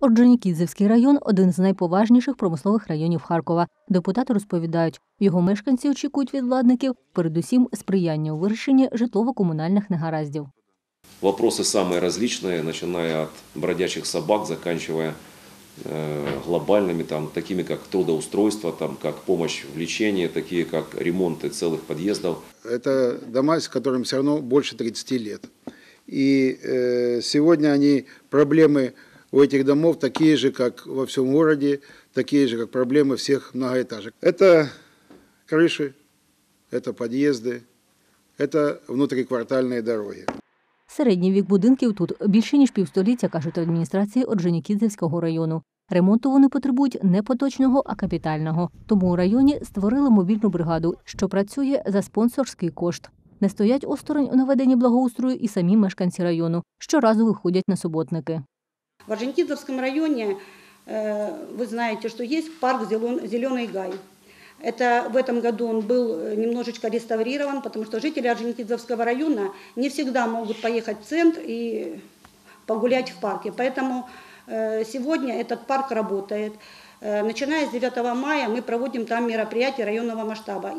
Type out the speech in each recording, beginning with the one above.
Орджонікідзевський район один з найповажніших промислових районів Харкова. Депутати розповідають, його мешканці очікують від владників передусім сприяння у вирішенні житлово-комунальних негараздів. Вопросы самые различные, начиная от бродячих собак, заканчивая э, глобальными, там, такими как трудоустройство, там, как помощь в лечении, такие как ремонты целых подъездов. Это дома, с которым все равно больше 30 лет. И э, сегодня они, проблемы у этих домов такие же, как во всем городе, такие же, как проблемы всех многоэтажек. Это крыши, это подъезды, это внутриквартальные дороги. Середній вік будинків тут більше ніж півстоліття, кажуть в адміністрації Орджонікідзевського району. Ремонту вони потребують не поточного, а капітального. Тому у районі створили мобільну бригаду, що працює за спонсорський кошт. Не стоять осторонь у наведенні благоустрою і самі мешканці району. Щоразу виходять на суботники. В Орджоникидзевском районе э, вы знаете, что есть парк «Зелен- «Зеленый гай». Это в этом году он был э, немножечко реставрирован, потому что жители Орджоникидзевского района не всегда могут поехать в центр и погулять в парке. Поэтому э, сегодня этот парк работает. Начиная с 9 мая мы проводим там мероприятия районного масштаба.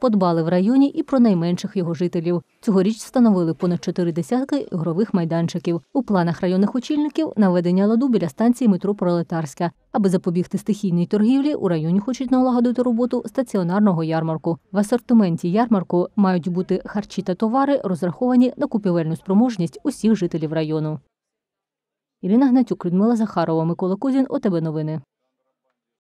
Подбали в районі і про найменших його жителів. Цьогоріч встановили понад чотири десятки ігрових майданчиків. У планах районних очільників наведення ладу біля станції метро Пролетарська. Аби запобігти стихійній торгівлі, у районі хочуть налагодити роботу стаціонарного ярмарку. В асортименті ярмарку мають бути харчі та товари, розраховані на купівельну спроможність усіх жителів району. Ірина Гнатюк, Людмила Захарова, Микола Кузін, ОТБ Новини.